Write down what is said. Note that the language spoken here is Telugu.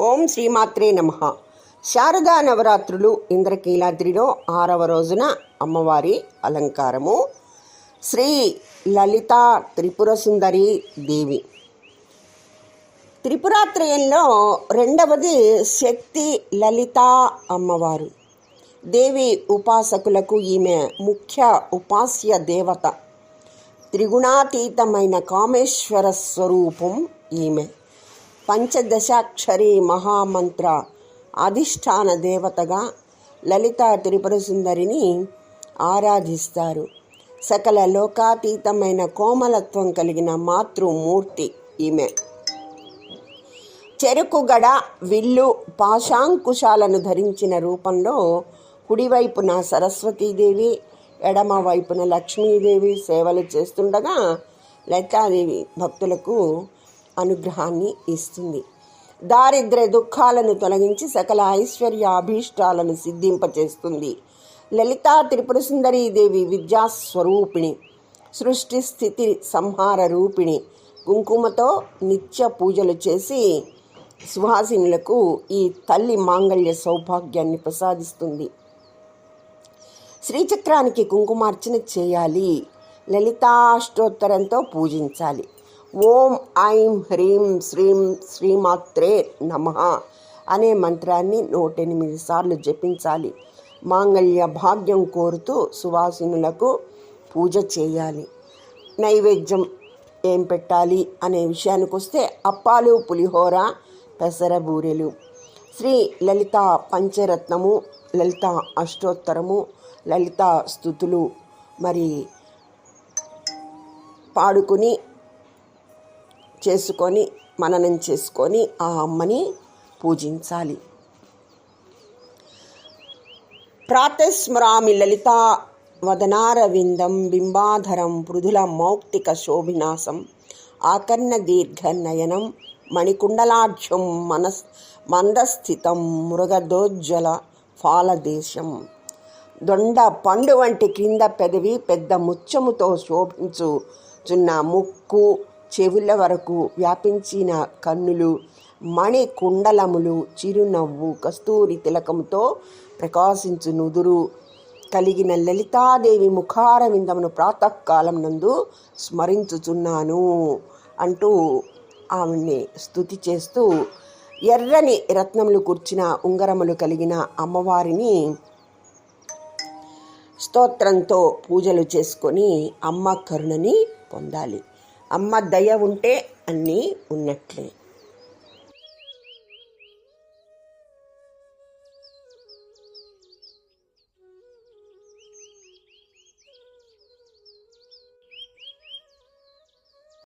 ఓం శ్రీమాత్రే నమ. శారదా నవరాత్రులు ఇంద్రకీలాద్రిలో ఆరవ రోజున అమ్మవారి అలంకారము. శ్రీ లలిత త్రిపుర సుందరి దేవి. త్రిపురాత్రయంలో రెండవది శక్తి లలిత అమ్మవారు. దేవి ఉపాసకులకు ఈమె ముఖ్య ఉపాస్య దేవత. త్రిగుణాతీతమైన కామేశ్వర స్వరూపం ఈమె. పంచదశాక్షరి మహామంత్ర అధిష్టాన దేవతగా లలిత త్రిపుర సుందరిని ఆరాధిస్తారు. సకల లోకాతీతమైన కోమలత్వం కలిగిన మాతృమూర్తి ఈమె. చెరుకుగడ విల్లు పాశాంకుశాలను ధరించిన రూపంలో కుడివైపున సరస్వతీదేవి ఎడమ వైపున లక్ష్మీదేవి సేవలు చేస్తుండగా లలితాదేవి భక్తులకు అనుగ్రహాన్ని ఇస్తుంది. దారిద్ర్య దుఃఖాలను తొలగించి సకల ఐశ్వర్య అభీష్టాలను సిద్ధింపచేస్తుంది. లలితా త్రిపుర సుందరీ దేవి విద్యాస్వరూపిణి సృష్టి స్థితి సంహార రూపిణి. కుంకుమతో నిత్య పూజలు చేసి సుహాసినులకు ఈ తల్లి మాంగళ్య సౌభాగ్యాన్ని ప్రసాదిస్తుంది. శ్రీచక్రానికి కుంకుమార్చన చేయాలి. లలితాష్టోత్తరంతో పూజించాలి. ఓం ఐం హ్రీం శ్రీం శ్రీమాత్రే నమ అనే మంత్రాన్ని నూటెనిమిది సార్లు జపించాలి. మాంగళ్య భాగ్యం కోరుతూ సువాసినులకు పూజ చేయాలి. నైవేద్యం ఏం పెట్టాలి అనే విషయానికి వస్తే అప్పాలు పులిహోర పెసర బూరెలు. శ్రీ లలిత పంచరత్నము లలిత అష్టోత్తరము లలిత స్థుతులు. మరి పాడుకుని చేసుకొని మననం చేసుకొని ఆ అమ్మని పూజించాలి. ప్రాతస్మరామి లలితా వదనారవిందం బింబాధరం మృదుల మౌక్తిక శోభినాసం ఆకర్ణ దీర్ఘ నయనం మణికుండలాఢ్యం మనస్ మందస్థితం మృగదోజ్వల ఫాలదేశం. దొండ పండు వంటి క్రింద పెదవి పెద్ద ముచ్చముతో శోభించు చున్న ముక్కు చెవుల వరకు వ్యాపించిన కన్నులు మణి కుండలములు చిరునవ్వు కస్తూరి తిలకంతో ప్రకాశించు నుదురు కలిగిన లలితాదేవి ముఖారవిందమును ప్రాతకాలం నందు స్మరించుచున్నాను అంటూ ఆమెని స్థుతి చేస్తూ ఎర్రని రత్నములు కూర్చిన ఉంగరములు కలిగిన అమ్మవారిని స్తోత్రంతో పూజలు చేసుకొని అమ్మ కరుణని పొందాలి. అమ్మ దయ ఉంటే అన్నీ ఉన్నట్లే.